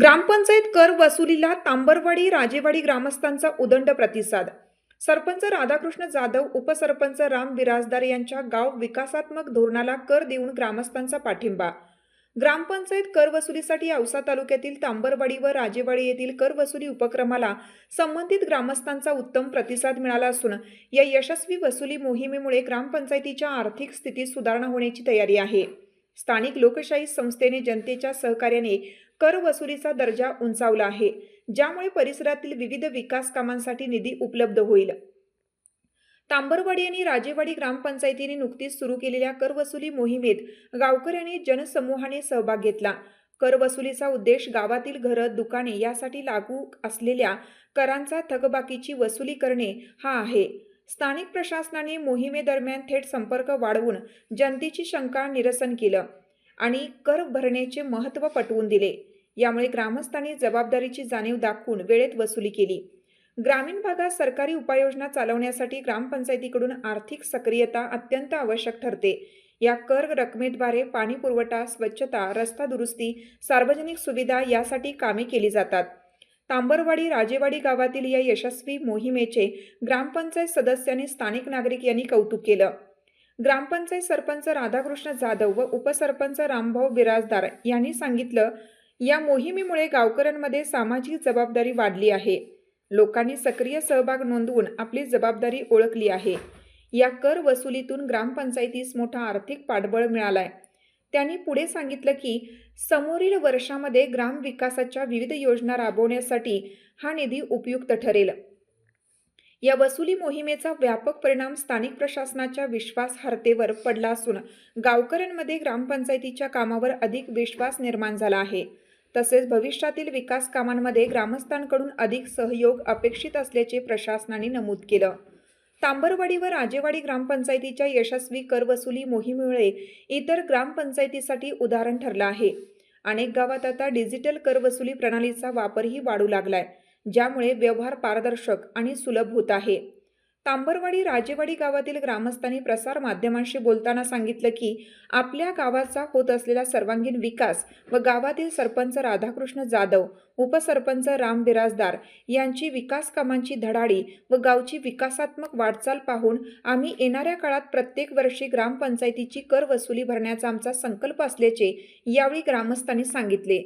ग्रामपंचायत कर वसुलीला तांबरवाडी राजेवाडी ग्रामस्थांचा उदंड प्रतिसाद. सरपंच राधाकृष्ण जाधव उपसरपंच राम बिराजदार यांच्या गाव विकासात्मक धोरणाला कर देऊन ग्रामस्थांचा पाठिंबा. ग्रामपंचायत कर वसुलीसाठी औसा तालुक्यातील तांबरवाडी व राजेवाडी येथील कर वसुली उपक्रमाला संबंधित ग्रामस्थांचा उत्तम प्रतिसाद मिळाला असून या यशस्वी वसुली मोहिमेमुळे ग्रामपंचायतीच्या आर्थिक स्थितीत सुधारणा होण्याची तयारी आहे. स्थानिक लोकशाही संस्थेने जनतेच्या सहकार्याने कर वसुलीचा दर्जा उंचावला आहे ज्यामुळे परिसरातील विविध विकास कामांसाठी निधी उपलब्ध होईल. तांबरवाडी आणि राजेवाडी ग्रामपंचायतीने नुकतीच सुरू केलेल्या कर वसुली मोहिमेत गावकऱ्यांनी जनसमूहाने सहभाग घेतला. कर वसुलीचा उद्देश गावातील घरं दुकाने यासाठी लागू असलेल्या करांचा थकबाकीची वसुली करणे हा आहे. स्थानिक प्रशासनाने मोहिमेदरम्यान थेट संपर्क वाढवून जनतेची शंका निरसन केलं आणि कर भरण्याचे महत्त्व पटवून दिले. यामुळे ग्रामस्थांनी जबाबदारीची जाणीव दाखवून वेळेत वसुली केली. ग्रामीण भागात सरकारी उपाययोजना चालवण्यासाठी ग्रामपंचायतीकडून आर्थिक सक्रियता अत्यंत आवश्यक ठरते. या कर रकमेद्वारे पाणीपुरवठा स्वच्छता रस्ता दुरुस्ती सार्वजनिक सुविधा यासाठी कामे केली जातात. तांबरवाडी राजेवाडी गावातील या यशस्वी मोहिमेचे ग्रामपंचायत सदस्यांनी स्थानिक नागरिक यांनी कौतुक केलं. ग्रामपंचायत सरपंच राधाकृष्ण जाधव व उपसरपंच रामभाऊ बिराजदार यांनी सांगितलं या मोहिमेमुळे गावकऱ्यांमध्ये सामाजिक जबाबदारी वाढली आहे. लोकांनी सक्रिय सहभाग नोंदवून आपली जबाबदारी ओळखली आहे. या कर वसुलीतून ग्रामपंचायतीस मोठा आर्थिक पाठबळ मिळालाय. त्यांनी पुढे सांगितलं की समोरील वर्षामध्ये ग्रामविकासाच्या विविध योजना राबवण्यासाठी हा निधी उपयुक्त ठरेल. या वसुली मोहिमेचा व्यापक परिणाम स्थानिक प्रशासनाच्या विश्वासार्हतेवर पडला असून गावकऱ्यांमध्ये ग्रामपंचायतीच्या कामावर अधिक विश्वास निर्माण झाला आहे. तसेच भविष्यातील विकास कामांमध्ये ग्रामस्थांकडून अधिक सहयोग अपेक्षित असल्याचे प्रशासनाने नमूद केलं. तांबरवाडी व राजेवाडी ग्रामपंचायतीच्या यशस्वी कर वसुली मोहिमेमुळे इतर ग्रामपंचायतीसाठी उदाहरण ठरलं आहे. अनेक गावात आता डिजिटल कर वसुली प्रणालीचा वापरही वाढू लागलाय ज्यामुळे व्यवहार पारदर्शक आणि सुलभ होत आहे. तांबरवाडी राजेवाडी गावातील ग्रामस्थांनी प्रसार माध्यमांशी बोलताना सांगितलं की आपल्या गावाचा होत असलेला सर्वांगीण विकास व गावातील सरपंच राधाकृष्ण जाधव उपसरपंच राम बिराजदार यांची विकास कामांची धडाडी व गावची विकासात्मक वाटचाल पाहून आम्ही येणाऱ्या काळात प्रत्येक वर्षी ग्रामपंचायतीची कर वसुली भरण्याचा आमचा संकल्प असल्याचे यावेळी ग्रामस्थांनी सांगितले.